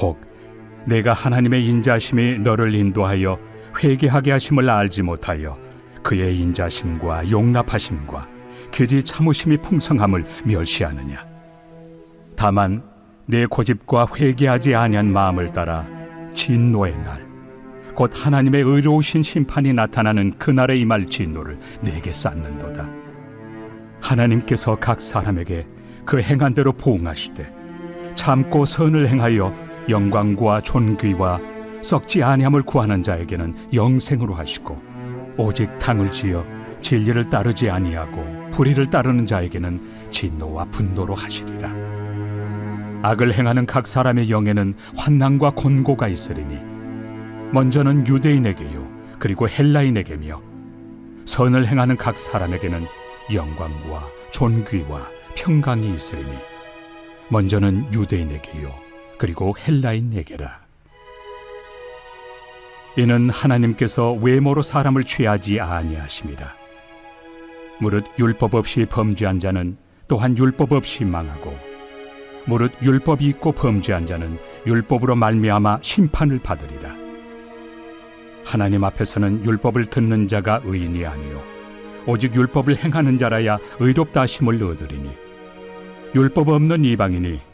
혹 내가 하나님의 인자심이 너를 인도하여 회개하게 하심을 알지 못하여 그의 인자심과 용납하심과 길이 참으심이 풍성함을 멸시하느냐? 다만 내 고집과 회개하지 아니한 마음을 따라 진노의 날 곧 하나님의 의로우신 심판이 나타나는 그날에 임할 진노를 내게 쌓는도다. 하나님께서 각 사람에게 그 행한 대로 보응하시되 참고 선을 행하여 영광과 존귀와 썩지 아니함을 구하는 자에게는 영생으로 하시고 오직 당을 지어 진리를 따르지 아니하고 불의를 따르는 자에게는 진노와 분노로 하시리라. 악을 행하는 각 사람의 영에는 환난과 곤고가 있으리니 먼저는 유대인에게요 그리고 헬라인에게며 선을 행하는 각 사람에게는 영광과 존귀와 평강이 있으리니 먼저는 유대인에게요 그리고 헬라인에게라. 이는 하나님께서 외모로 사람을 취하지 아니하심이라 무릇 율법 없이 범죄한 자는 또한 율법 없이 망하고 무릇 율법이 있고 범죄한 자는 율법으로 말미암아 심판을 받으리라. 하나님 앞에서는 율법을 듣는 자가 의인이 아니요 오직 율법을 행하는 자라야 의롭다 하심을 얻으리니 율법 없는 이방인이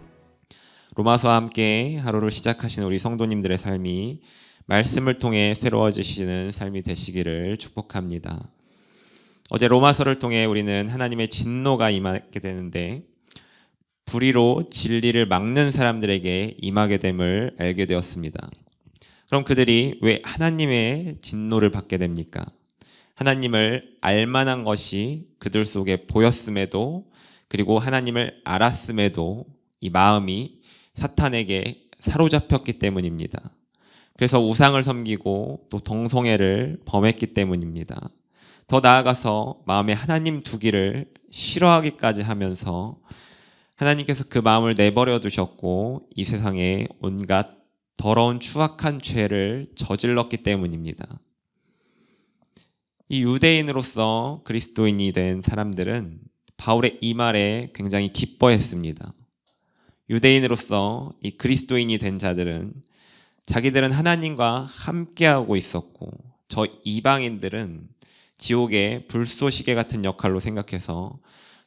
로마서와 함께 하루를 시작하시는 우리 성도님들의 삶이 말씀을 통해 새로워지시는 삶이 되시기를 축복합니다. 어제 로마서를 통해 우리는 하나님의 진노가 임하게 되는데 불의로 진리를 막는 사람들에게 임하게 됨을 알게 되었습니다. 그럼 그들이 왜 하나님의 진노를 받게 됩니까? 하나님을 알만한 것이 그들 속에 보였음에도 그리고 하나님을 알았음에도 이 마음이 사탄에게 사로잡혔기 때문입니다. 그래서 우상을 섬기고 또 동성애를 범했기 때문입니다. 더 나아가서 마음에 하나님 두기를 싫어하기까지 하면서 하나님께서 그 마음을 내버려 두셨고 이 세상에 온갖 더러운 추악한 죄를 저질렀기 때문입니다. 이 유대인으로서 그리스도인이 된 사람들은 바울의 이 말에 굉장히 기뻐했습니다. 유대인으로서 이 그리스도인이 된 자들은 자기들은 하나님과 함께하고 있었고 저 이방인들은 지옥의 불쏘시개 같은 역할로 생각해서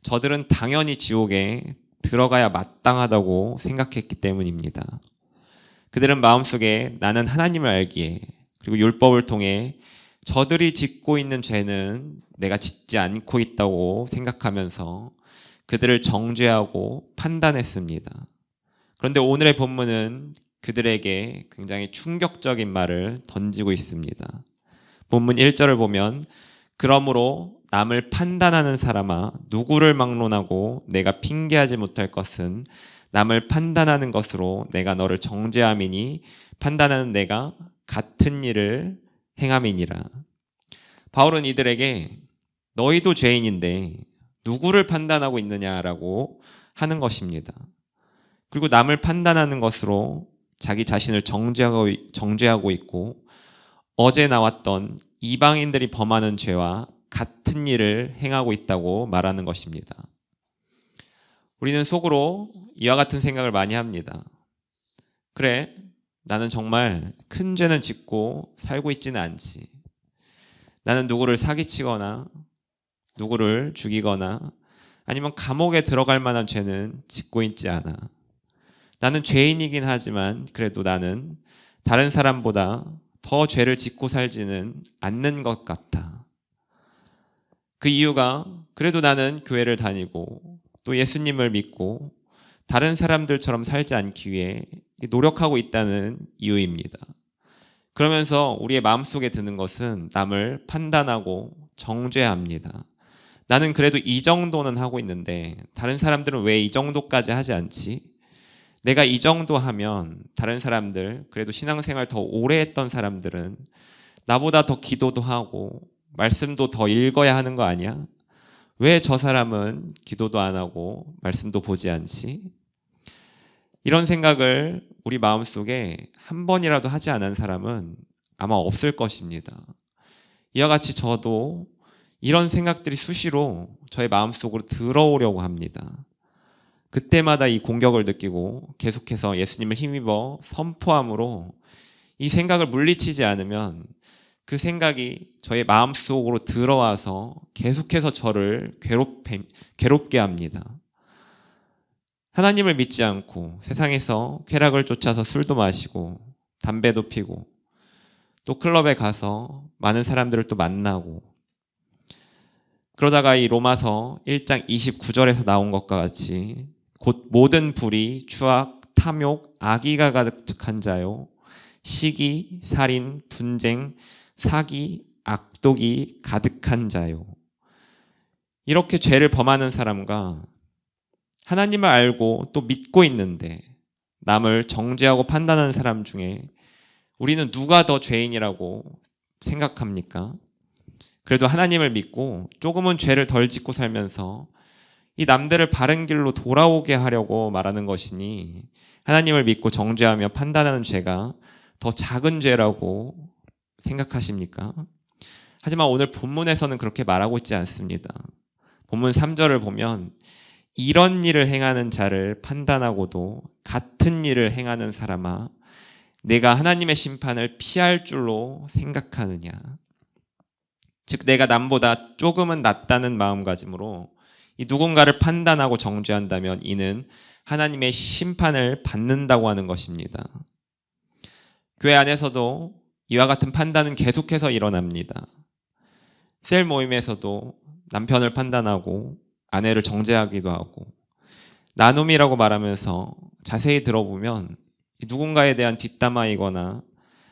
저들은 당연히 지옥에 들어가야 마땅하다고 생각했기 때문입니다. 그들은 마음속에 나는 하나님을 알기에 그리고 율법을 통해 저들이 짓고 있는 죄는 내가 짓지 않고 있다고 생각하면서 그들을 정죄하고 판단했습니다. 그런데 오늘의 본문은 그들에게 굉장히 충격적인 말을 던지고 있습니다. 본문 1절을 보면 그러므로 남을 판단하는 사람아 누구를 막론하고 내가 핑계하지 못할 것은 남을 판단하는 것으로 내가 너를 정죄함이니 판단하는 내가 같은 일을 행함이니라. 바울은 이들에게 너희도 죄인인데 누구를 판단하고 있느냐라고 하는 것입니다. 그리고 남을 판단하는 것으로 자기 자신을 정죄하고, 정죄하고 있고 어제 나왔던 이방인들이 범하는 죄와 같은 일을 행하고 있다고 말하는 것입니다. 우리는 속으로 이와 같은 생각을 많이 합니다. 그래, 나는 정말 큰 죄는 짓고 살고 있지는 않지. 나는 누구를 사기치거나 누구를 죽이거나 아니면 감옥에 들어갈 만한 죄는 짓고 있지 않아. 나는 죄인이긴 하지만 그래도 나는 다른 사람보다 더 죄를 짓고 살지는 않는 것 같아. 그 이유가 그래도 나는 교회를 다니고 또 예수님을 믿고 다른 사람들처럼 살지 않기 위해 노력하고 있다는 이유입니다. 그러면서 우리의 마음속에 드는 것은 남을 판단하고 정죄합니다. 나는 그래도 이 정도는 하고 있는데 다른 사람들은 왜 이 정도까지 하지 않지? 내가 이 정도 하면 다른 사람들, 그래도 신앙생활 더 오래 했던 사람들은 나보다 더 기도도 하고 말씀도 더 읽어야 하는 거 아니야? 왜 저 사람은 기도도 안 하고 말씀도 보지 않지? 이런 생각을 우리 마음속에 한 번이라도 하지 않은 사람은 아마 없을 것입니다. 이와 같이 저도 이런 생각들이 수시로 저의 마음속으로 들어오려고 합니다. 그때마다 이 공격을 느끼고 계속해서 예수님을 힘입어 선포함으로 이 생각을 물리치지 않으면 그 생각이 저의 마음속으로 들어와서 계속해서 저를 괴롭게, 괴롭게 합니다. 하나님을 믿지 않고 세상에서 쾌락을 쫓아서 술도 마시고 담배도 피고 또 클럽에 가서 많은 사람들을 또 만나고 그러다가 이 로마서 1장 29절에서 나온 것과 같이 곧 모든 불이 추악, 탐욕, 악의가 가득한 자요 시기, 살인, 분쟁, 사기, 악독이 가득한 자요 이렇게 죄를 범하는 사람과 하나님을 알고 또 믿고 있는데 남을 정죄하고 판단하는 사람 중에 우리는 누가 더 죄인이라고 생각합니까? 그래도 하나님을 믿고 조금은 죄를 덜 짓고 살면서 이 남들을 바른 길로 돌아오게 하려고 말하는 것이니 하나님을 믿고 정죄하며 판단하는 죄가 더 작은 죄라고 생각하십니까? 하지만 오늘 본문에서는 그렇게 말하고 있지 않습니다. 본문 3절을 보면 이런 일을 행하는 자를 판단하고도 같은 일을 행하는 사람아 내가 하나님의 심판을 피할 줄로 생각하느냐 즉 내가 남보다 조금은 낫다는 마음가짐으로 이 누군가를 판단하고 정죄한다면 이는 하나님의 심판을 받는다고 하는 것입니다. 교회 안에서도 이와 같은 판단은 계속해서 일어납니다. 셀 모임에서도 남편을 판단하고 아내를 정죄하기도 하고 나눔이라고 말하면서 자세히 들어보면 누군가에 대한 뒷담화이거나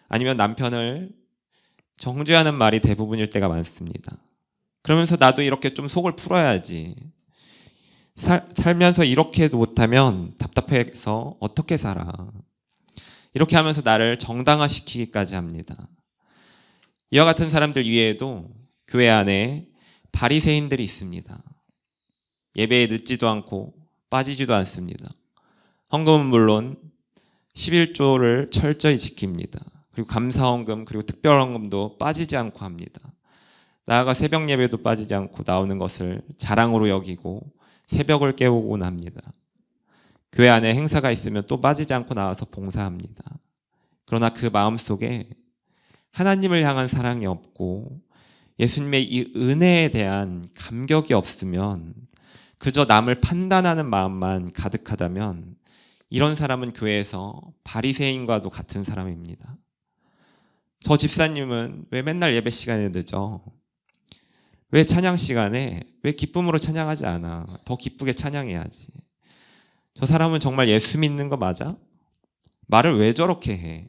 아니면 남편을 정죄하는 말이 대부분일 때가 많습니다. 그러면서 나도 이렇게 좀 속을 풀어야지. 살, 살면서 이렇게 못하면 답답해서 어떻게 살아. 이렇게 하면서 나를 정당화시키기까지 합니다. 이와 같은 사람들 위에도 교회 안에 바리새인들이 있습니다. 예배에 늦지도 않고 빠지지도 않습니다. 헌금은 물론 11조를 철저히 지킵니다. 그리고 감사헌금 그리고 특별헌금도 빠지지 않고 합니다. 나아가 새벽 예배도 빠지지 않고 나오는 것을 자랑으로 여기고 새벽을 깨우곤 합니다. 교회 안에 행사가 있으면 또 빠지지 않고 나와서 봉사합니다. 그러나 그 마음 속에 하나님을 향한 사랑이 없고 예수님의 이 은혜에 대한 감격이 없으면 그저 남을 판단하는 마음만 가득하다면 이런 사람은 교회에서 바리새인과도 같은 사람입니다. 저 집사님은 왜 맨날 예배 시간에 늦어? 왜 찬양 시간에 왜 기쁨으로 찬양하지 않아? 더 기쁘게 찬양해야지. 저 사람은 정말 예수 믿는 거 맞아? 말을 왜 저렇게 해?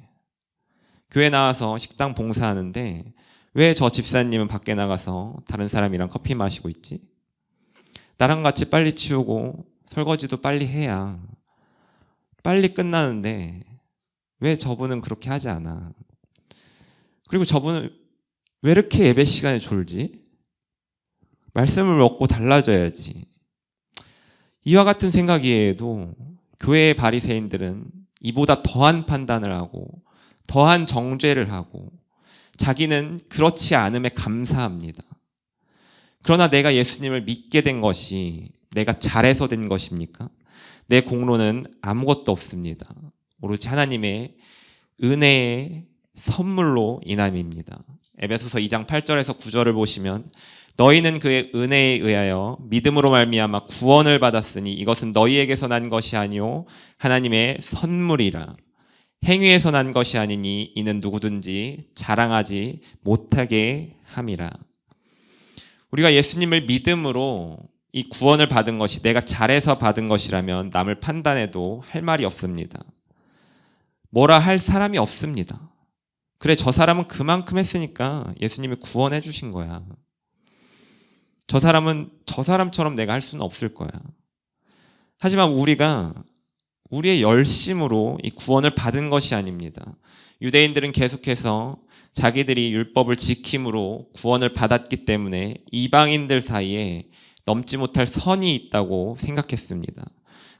교회 나와서 식당 봉사하는데 왜 저 집사님은 밖에 나가서 다른 사람이랑 커피 마시고 있지? 나랑 같이 빨리 치우고 설거지도 빨리 해야 빨리 끝나는데 왜 저분은 그렇게 하지 않아? 그리고 저분은 왜 이렇게 예배 시간에 졸지? 말씀을 먹고 달라져야지. 이와 같은 생각이에도 교회의 바리새인들은 이보다 더한 판단을 하고 더한 정죄를 하고 자기는 그렇지 않음에 감사합니다. 그러나 내가 예수님을 믿게 된 것이 내가 잘해서 된 것입니까? 내 공로는 아무것도 없습니다. 오로지 하나님의 은혜에 선물로 인함입니다. 에베소서 2장 8절에서 9절을 보시면 너희는 그의 은혜에 의하여 믿음으로 말미암아 구원을 받았으니 이것은 너희에게서 난 것이 아니요 하나님의 선물이라 행위에서 난 것이 아니니 이는 누구든지 자랑하지 못하게 함이라. 우리가 예수님을 믿음으로 이 구원을 받은 것이 내가 잘해서 받은 것이라면 남을 판단해도 할 말이 없습니다. 뭐라 할 사람이 없습니다. 그래, 저 사람은 그만큼 했으니까 예수님이 구원해 주신 거야. 저 사람은 저 사람처럼 내가 할 수는 없을 거야. 하지만 우리가 우리의 열심으로 이 구원을 받은 것이 아닙니다. 유대인들은 계속해서 자기들이 율법을 지킴으로 구원을 받았기 때문에 이방인들 사이에 넘지 못할 선이 있다고 생각했습니다.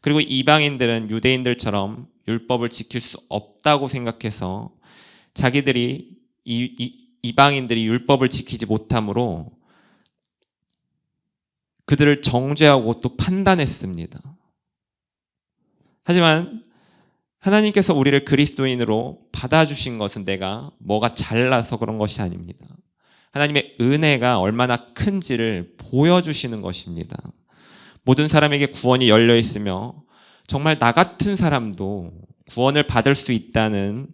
그리고 이방인들은 유대인들처럼 율법을 지킬 수 없다고 생각해서 자기들이 이, 이, 이방인들이 율법을 지키지 못함으로 그들을 정죄하고 또 판단했습니다. 하지만 하나님께서 우리를 그리스도인으로 받아주신 것은 내가 뭐가 잘나서 그런 것이 아닙니다. 하나님의 은혜가 얼마나 큰지를 보여주시는 것입니다. 모든 사람에게 구원이 열려 있으며 정말 나 같은 사람도 구원을 받을 수 있다는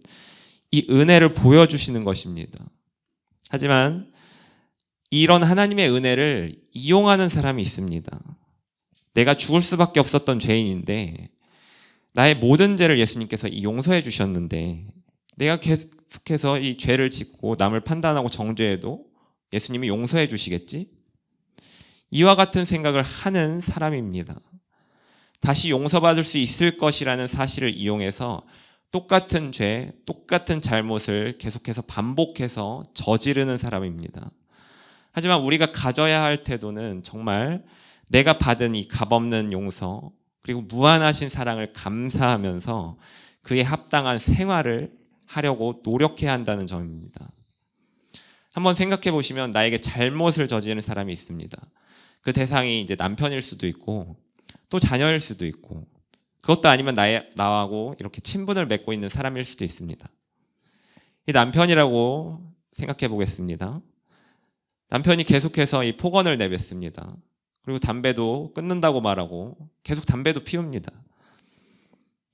이 은혜를 보여주시는 것입니다. 하지만 이런 하나님의 은혜를 이용하는 사람이 있습니다. 내가 죽을 수밖에 없었던 죄인인데 나의 모든 죄를 예수님께서 용서해 주셨는데 내가 계속해서 이 죄를 짓고 남을 판단하고 정죄해도 예수님이 용서해 주시겠지? 이와 같은 생각을 하는 사람입니다. 다시 용서받을 수 있을 것이라는 사실을 이용해서 똑같은 죄, 똑같은 잘못을 계속해서 반복해서 저지르는 사람입니다. 하지만 우리가 가져야 할 태도는 정말 내가 받은 이 값없는 용서, 그리고 무한하신 사랑을 감사하면서 그에 합당한 생활을 하려고 노력해야 한다는 점입니다. 한번 생각해 보시면 나에게 잘못을 저지르는 사람이 있습니다. 그 대상이 이제 남편일 수도 있고 또 자녀일 수도 있고 그것도 아니면 나의, 나하고 이렇게 친분을 맺고 있는 사람일 수도 있습니다. 이 남편이라고 생각해 보겠습니다. 남편이 계속해서 이 폭언을 내뱉습니다. 그리고 담배도 끊는다고 말하고 계속 담배도 피웁니다.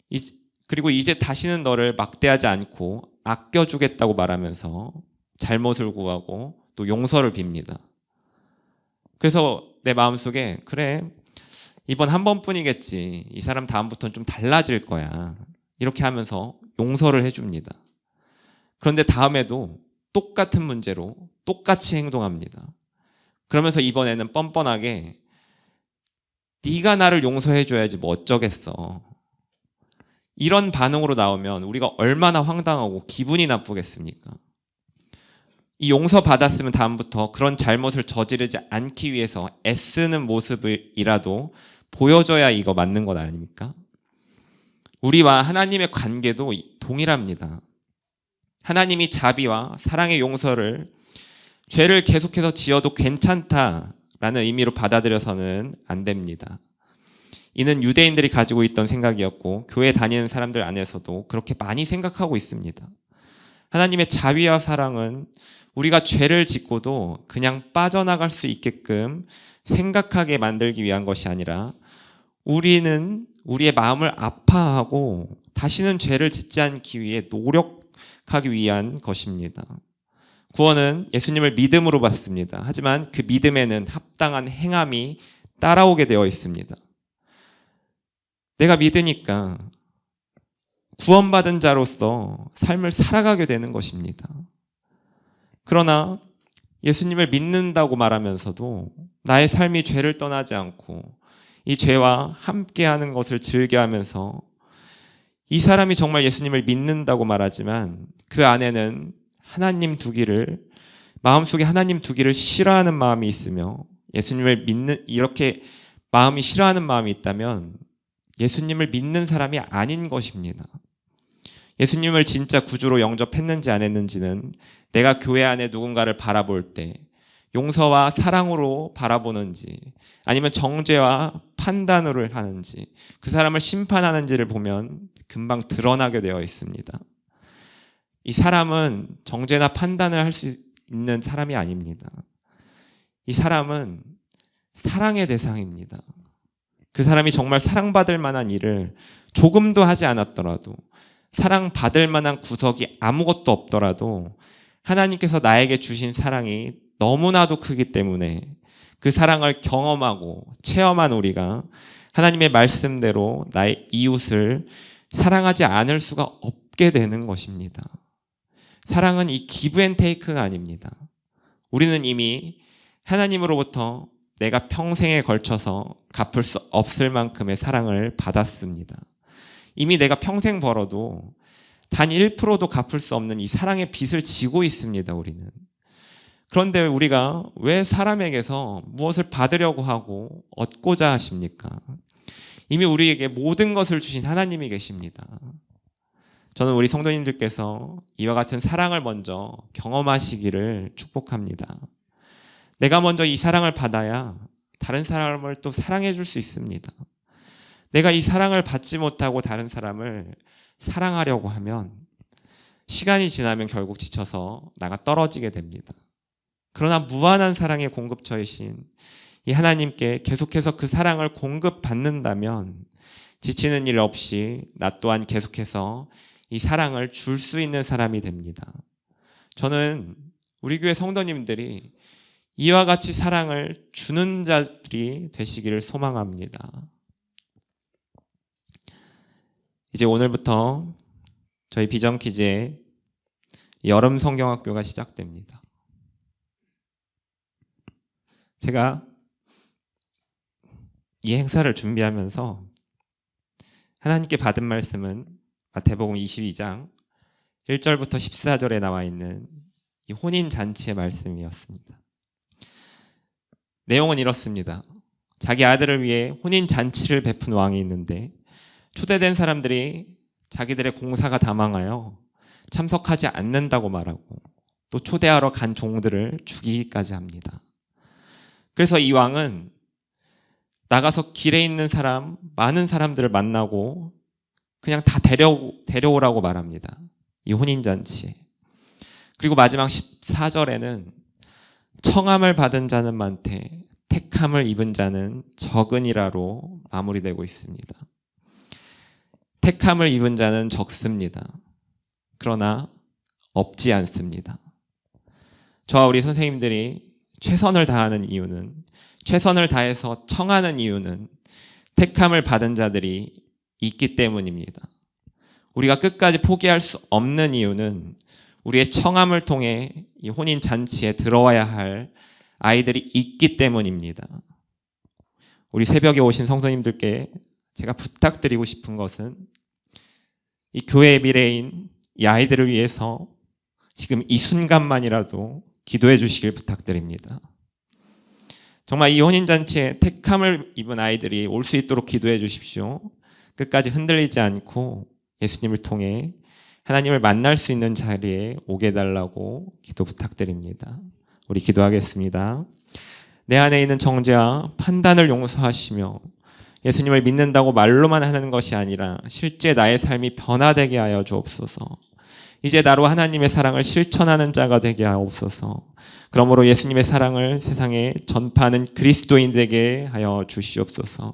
이, 그리고 이제 다시는 너를 막대하지 않고 아껴주겠다고 말하면서 잘못을 구하고 또 용서를 빕니다. 그래서 내 마음속에 그래 이번 한 번뿐이겠지 이 사람 다음부터는 좀 달라질 거야 이렇게 하면서 용서를 해줍니다. 그런데 다음에도 똑같은 문제로 똑같이 행동합니다. 그러면서 이번에는 뻔뻔하게 네가 나를 용서해 줘야지 뭐 어쩌겠어. 이런 반응으로 나오면 우리가 얼마나 황당하고 기분이 나쁘겠습니까? 이 용서 받았으면 다음부터 그런 잘못을 저지르지 않기 위해서 애쓰는 모습이라도 보여줘야 이거 맞는 것 아닙니까? 우리와 하나님의 관계도 동일합니다. 하나님이 자비와 사랑의 용서를 죄를 계속해서 지어도 괜찮다라는 의미로 받아들여서는 안 됩니다. 이는 유대인들이 가지고 있던 생각이었고 교회 다니는 사람들 안에서도 그렇게 많이 생각하고 있습니다. 하나님의 자비와 사랑은 우리가 죄를 짓고도 그냥 빠져나갈 수 있게끔 생각하게 만들기 위한 것이 아니라 우리는 우리의 마음을 아파하고 다시는 죄를 짓지 않기 위해 노력하기 위한 것입니다. 구원은 예수님을 믿음으로 받습니다. 하지만 그 믿음에는 합당한 행함이 따라오게 되어 있습니다. 내가 믿으니까 구원받은 자로서 삶을 살아가게 되는 것입니다. 그러나 예수님을 믿는다고 말하면서도 나의 삶이 죄를 떠나지 않고 이 죄와 함께하는 것을 즐겨하면서 이 사람이 정말 예수님을 믿는다고 말하지만 그 안에는 하나님 두기를 마음속에 하나님 두기를 싫어하는 마음이 있으며 예수님을 믿는 이렇게 마음이 싫어하는 마음이 있다면 예수님을 믿는 사람이 아닌 것입니다. 예수님을 진짜 구주로 영접했는지 안 했는지는 내가 교회 안에 누군가를 바라볼 때 용서와 사랑으로 바라보는지 아니면 정죄와 판단으로 하는지 그 사람을 심판하는지를 보면 금방 드러나게 되어 있습니다. 이 사람은 정죄나 판단을 할 수 있는 사람이 아닙니다. 이 사람은 사랑의 대상입니다. 그 사람이 정말 사랑받을 만한 일을 조금도 하지 않았더라도 사랑받을 만한 구석이 아무것도 없더라도 하나님께서 나에게 주신 사랑이 너무나도 크기 때문에 그 사랑을 경험하고 체험한 우리가 하나님의 말씀대로 나의 이웃을 사랑하지 않을 수가 없게 되는 것입니다. 사랑은 이 기브 앤 테이크가 아닙니다. 우리는 이미 하나님으로부터 내가 평생에 걸쳐서 갚을 수 없을 만큼의 사랑을 받았습니다. 이미 내가 평생 벌어도 단 1%도 갚을 수 없는 이 사랑의 빚을 지고 있습니다, 우리는. 그런데 우리가 왜 사람에게서 무엇을 받으려고 하고 얻고자 하십니까? 이미 우리에게 모든 것을 주신 하나님이 계십니다. 저는 우리 성도님들께서 이와 같은 사랑을 먼저 경험하시기를 축복합니다. 내가 먼저 이 사랑을 받아야 다른 사람을 또 사랑해 줄 수 있습니다. 내가 이 사랑을 받지 못하고 다른 사람을 사랑하려고 하면 시간이 지나면 결국 지쳐서 나가 떨어지게 됩니다. 그러나 무한한 사랑의 공급처이신 이 하나님께 계속해서 그 사랑을 공급받는다면 지치는 일 없이 나 또한 계속해서 이 사랑을 줄 수 있는 사람이 됩니다. 저는 우리 교회 성도님들이 이와 같이 사랑을 주는 자들이 되시기를 소망합니다. 이제 오늘부터 저희 비전 퀴즈의 여름 성경학교가 시작됩니다. 제가 이 행사를 준비하면서 하나님께 받은 말씀은 마태복음 22장 1절부터 14절에 나와 있는 이 혼인 잔치의 말씀이었습니다. 내용은 이렇습니다. 자기 아들을 위해 혼인 잔치를 베푼 왕이 있는데 초대된 사람들이 자기들의 공사가 다 망하여 참석하지 않는다고 말하고 또 초대하러 간 종들을 죽이기까지 합니다. 그래서 이 왕은 나가서 길에 있는 사람, 많은 사람들을 만나고 그냥 다 데려, 데려오라고 말합니다. 이 혼인잔치에. 그리고 마지막 14절에는 청함을 받은 자는 많되 택함을 입은 자는 적으니라로 마무리되고 있습니다. 택함을 입은 자는 적습니다. 그러나 없지 않습니다. 저와 우리 선생님들이 최선을 다하는 이유는 최선을 다해서 청하는 이유는 택함을 받은 자들이 있기 때문입니다. 우리가 끝까지 포기할 수 없는 이유는 우리의 청함을 통해 이 혼인 잔치에 들어와야 할 아이들이 있기 때문입니다. 우리 새벽에 오신 성도님들께 제가 부탁드리고 싶은 것은 이 교회의 미래인 이 아이들을 위해서 지금 이 순간만이라도 기도해 주시길 부탁드립니다. 정말 이 혼인잔치에 택함을 입은 아이들이 올 수 있도록 기도해 주십시오. 끝까지 흔들리지 않고 예수님을 통해 하나님을 만날 수 있는 자리에 오게 달라고 기도 부탁드립니다. 우리 기도하겠습니다. 내 안에 있는 정죄와 판단을 용서하시며 예수님을 믿는다고 말로만 하는 것이 아니라 실제 나의 삶이 변화되게 하여 주옵소서. 이제 나로 하나님의 사랑을 실천하는 자가 되게 하옵소서. 그러므로 예수님의 사랑을 세상에 전파하는 그리스도인 되게 하여 주시옵소서.